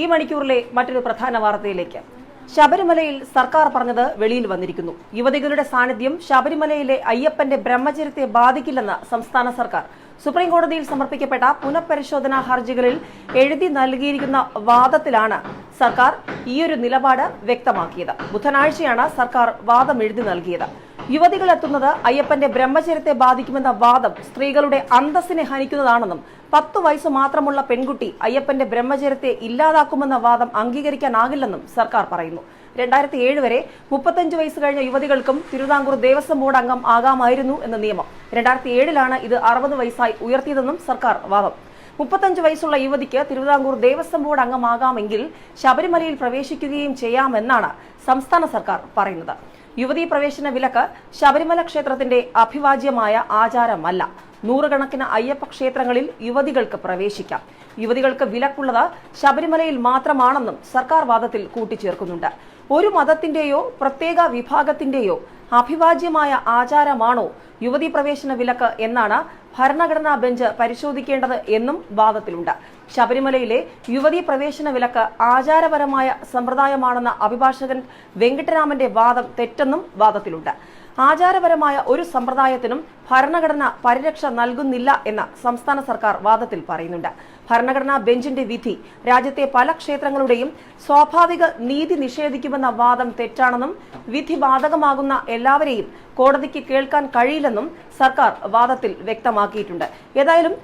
ഈ മണിക്കൂറിലെ മറ്റൊരു പ്രധാന വാർത്തയിലേക്ക്. ശബരിമലയിൽ സർക്കാർ പറഞ്ഞത് വെളിയിൽ വന്നിരിക്കുന്നു. യുവതികളുടെ സാന്നിധ്യം ശബരിമലയിലെ അയ്യപ്പന്റെ ബ്രഹ്മചര്യത്തെ ബാധിക്കില്ലെന്ന് സംസ്ഥാന സർക്കാർ. സുപ്രീം കോടതിയിൽ സമർപ്പിക്കപ്പെട്ട പുനഃപരിശോധനാ ഹർജികളിൽ എഴുതി നൽകിയിരിക്കുന്ന വാദത്തിലാണ് സർക്കാർ ഈയൊരു നിലപാട് വ്യക്തമാക്കിയത്. ബുധനാഴ്ചയാണ് സർക്കാർ വാദം എഴുതി നൽകിയത്. യുവതികൾ എത്തുന്നത് അയ്യപ്പന്റെ ബ്രഹ്മചര്യത്തെ ബാധിക്കുമെന്ന വാദം സ്ത്രീകളുടെ അന്തസ്സിനെ ഹനിക്കുന്നതാണെന്നും പത്തു വയസ്സ് മാത്രമുള്ള പെൺകുട്ടി അയ്യപ്പന്റെ ബ്രഹ്മചര്യത്തെ ഇല്ലാതാക്കുമെന്ന വാദം അംഗീകരിക്കാനാകില്ലെന്നും സർക്കാർ പറയുന്നു. രണ്ടായിരത്തി ഏഴ് വരെ മുപ്പത്തഞ്ച് വയസ്സ് കഴിഞ്ഞ യുവതികൾക്കും തിരുവിതാംകൂർ ദേവസ്വം ബോർഡ് അംഗം ആകാമായിരുന്നു എന്ന നിയമം. രണ്ടായിരത്തി ഏഴിലാണ് ഇത് അറുപത് വയസ്സായി ഉയർത്തിയതെന്നും സർക്കാർ വാദം. മുപ്പത്തഞ്ച് വയസ്സുള്ള യുവതിക്ക് തിരുവിതാംകൂർ ദേവസ്വം ബോർഡ് അംഗമാകാമെങ്കിൽ ശബരിമലയിൽ പ്രവേശിക്കുകയും ചെയ്യാമെന്നാണ് സംസ്ഥാന സർക്കാർ പറയുന്നത്. യുവതീ പ്രവേശന വിലക്ക് ശബരിമല ക്ഷേത്രത്തിന്റെ അഭിവാജ്യമായ ആചാരമല്ല. നൂറുകണക്കിന് അയ്യപ്പ ക്ഷേത്രങ്ങളിൽ യുവതികൾക്ക് പ്രവേശിക്കാം. യുവതികൾക്ക് വിലക്കുള്ളത് ശബരിമലയിൽ മാത്രമാണെന്നും സർക്കാർ വാദത്തിൽ കൂട്ടിച്ചേർക്കുന്നുണ്ട്. ഒരു മതത്തിന്റെയോ പ്രത്യേക വിഭാഗത്തിന്റെയോ അഭിവാജ്യമായ ആചാരമാണോ യുവതീ പ്രവേശന വിലക്ക് എന്നാണ് ഭരണഘടനാ ബെഞ്ച് പരിശോധിക്കേണ്ടത് എന്നും വാദത്തിലുണ്ട്. ശബരിമലയിലെ യുവതീ പ്രവേശന വിലക്ക് ആചാരപരമായ സമ്പ്രദായമാണെന്ന അഭിഭാഷകൻ വെങ്കിട്ടരാമന്റെ വാദം തെറ്റെന്നും വാദത്തിലുണ്ട്. ആചാരപരമായ ഒരു സമ്പ്രദായത്തിനും ഭരണഘടന പരിരക്ഷ നൽകുന്നില്ല എന്ന സംസ്ഥാന സർക്കാർ വാദത്തിൽ പറയുന്നുണ്ട്. ഭരണഘടനാ ബെഞ്ചിന്റെ വിധി രാജ്യത്തെ പല ക്ഷേത്രങ്ങളുടെയും സ്വാഭാവിക നീതി നിഷേധിക്കുമെന്ന വാദം തെറ്റാണെന്നും വിധി ബാധകമാകുന്ന എല്ലാവരെയും കോടതിക്ക് കേൾക്കാൻ കഴിയില്ലെന്നും സർക്കാർ വാദത്തിൽ വ്യക്തമാക്കിയിട്ടുണ്ട്. ഏതായാലും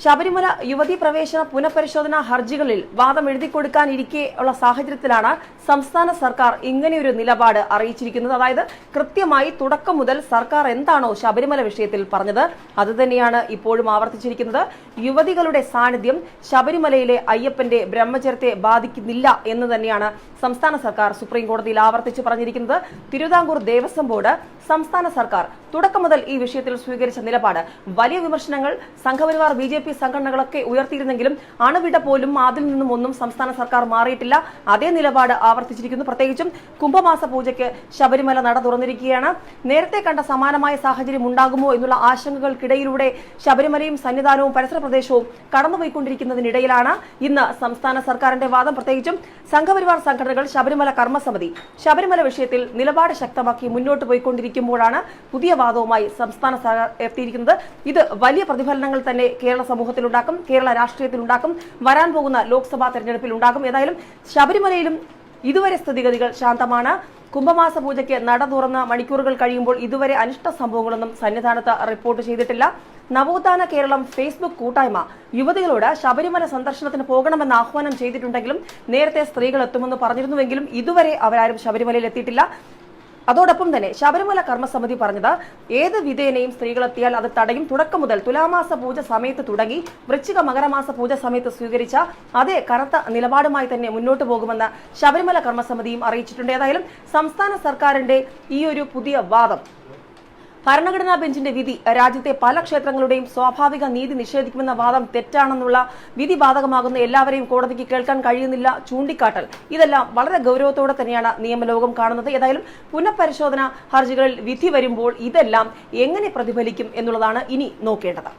ശബരിമല യുവതി പ്രവേശന പുനഃപരിശോധനാ ഹർജികളിൽ വാദം എഴുതി കൊടുക്കാനിരിക്കെ ഉള്ള സാഹചര്യത്തിലാണ് സംസ്ഥാന സർക്കാർ ഇങ്ങനെയൊരു നിലപാട് അറിയിച്ചിരിക്കുന്നത്. അതായത് കൃത്യമായി തുടക്കം മുതൽ സർക്കാർ എന്താണോ ശബരിമല വിഷയത്തിൽ പറഞ്ഞത് അതുതന്നെയാണ് ഇപ്പോഴും ആവർത്തിച്ചിരിക്കുന്നത്. യുവതികളുടെ സാന്നിധ്യം ശബരിമലയിലെ അയ്യപ്പന്റെ ബ്രഹ്മചര്യത്തെ ബാധിക്കുന്നില്ല എന്ന് തന്നെയാണ് സംസ്ഥാന സർക്കാർ സുപ്രീം കോടതിയിൽ ആവർത്തിച്ച് പറഞ്ഞിരിക്കുന്നത്. തിരുവിതാംകൂർ ദേവസ്വം ബോർഡ് സംസ്ഥാന സർക്കാർ തുടക്കം മുതൽ ഈ വിഷയത്തിൽ സ്വീകരിച്ച നിലപാട്. വലിയ വിമർശനങ്ങൾ സംഘപരിവാർ ബി പി സംഘടനകളൊക്കെ ഉയർത്തിയിരുന്നെങ്കിലും അണുവിട പോലും അതിൽ നിന്നും ഒന്നും സംസ്ഥാന സർക്കാർ മാറിയിട്ടില്ല. അതേ നിലപാട് ആവർത്തിച്ചിരിക്കുന്നു. പ്രത്യേകിച്ചും കുംഭമാസ പൂജയ്ക്ക് ശബരിമല നട തുറന്നിരിക്കുകയാണ്. നേരത്തെ കണ്ട സമാനമായ സാഹചര്യം ഉണ്ടാകുമോ എന്നുള്ള ആശങ്കകൾക്കിടയിലൂടെ ശബരിമലയും സന്നിധാനവും പരിസര പ്രദേശവും കടന്നുപോയിക്കൊണ്ടിരിക്കുന്നതിനിടയിലാണ് ഇന്ന് സംസ്ഥാന സർക്കാരിന്റെ വാദം. പ്രത്യേകിച്ചും സംഘപരിവാർ സംഘടനകൾ ശബരിമല കർമ്മസമിതി ശബരിമല വിഷയത്തിൽ നിലപാട് ശക്തമാക്കി മുന്നോട്ട് പോയിക്കൊണ്ടിരിക്കുമ്പോഴാണ് പുതിയ വാദവുമായി സംസ്ഥാന സർക്കാർ എത്തിയിരിക്കുന്നത്. ഇത് വലിയ പ്രതിഫലനങ്ങൾ തന്നെ കേരള സമൂഹത്തിൽ ഉണ്ടാക്കും കേരള രാഷ്ട്രീയത്തിൽ ഉണ്ടാക്കും വരാൻ പോകുന്ന ലോക്സഭാ തെരഞ്ഞെടുപ്പിൽ ഉണ്ടാക്കും ഏതായാലും ശബരിമലയിലും ഇതുവരെ സ്ഥിതിഗതികൾ ശാന്തമാണ്. കുംഭമാസ പൂജയ്ക്ക് നട തുറന്ന മണിക്കൂറുകൾ കഴിയുമ്പോൾ ഇതുവരെ അനിഷ്ട സംഭവങ്ങളൊന്നും സന്നിധാനത്ത് റിപ്പോർട്ട് ചെയ്തിട്ടില്ല. നവോത്ഥാന കേരളം ഫേസ്ബുക്ക് കൂട്ടായ്മ യുവതികളോട് ശബരിമല സന്ദർശനത്തിന് പോകണമെന്ന് ആഹ്വാനം ചെയ്തിട്ടുണ്ടെങ്കിലും നേരത്തെ സ്ത്രീകൾ എത്തുമെന്ന് പറഞ്ഞിരുന്നുവെങ്കിലും ഇതുവരെ അവരാരും ശബരിമലയിൽ എത്തിയിട്ടില്ല. അതോടൊപ്പം തന്നെ ശബരിമല കർമ്മസമിതി പറഞ്ഞത് ഏത് വിധേനയും സ്ത്രീകളെത്തിയാൽ അത് തടയും. തുടക്കം മുതൽ തുലാമാസ പൂജ സമയത്ത് തുടങ്ങി. വൃശ്ചിക മകരമാസ പൂജ സമയത്ത് സ്വീകരിച്ച അതേ കറുത്ത നിലപാടുമായി തന്നെ മുന്നോട്ട് പോകുമെന്ന് ശബരിമല കർമ്മസമിതിയും അറിയിച്ചിട്ടുണ്ട്. ഏതായാലും സംസ്ഥാന സർക്കാരിന്റെ ഈ ഒരു പുതിയ വാദം ഭരണഘടനാ ബെഞ്ചിന്റെ വിധി രാജ്യത്തെ പല ക്ഷേത്രങ്ങളുടെയും സ്വാഭാവിക നീതി നിഷേധിക്കുമെന്ന വാദം തെറ്റാണെന്നുള്ള വിധി ബാധകമാകുന്ന എല്ലാവരെയും കോടതിക്ക് കേൾക്കാൻ കഴിയുന്നില്ല ചൂണ്ടിക്കാട്ടൽ. ഇതെല്ലാം വളരെ ഗൗരവത്തോടെ തന്നെയാണ് നിയമലോകം കാണുന്നത്. ഏതായാലും പുനഃപരിശോധന ഹർജികളിൽ വിധി വരുമ്പോൾ ഇതെല്ലാം എങ്ങനെ പ്രതിഫലിക്കും എന്നുള്ളതാണ് ഇനി നോക്കേണ്ടത്.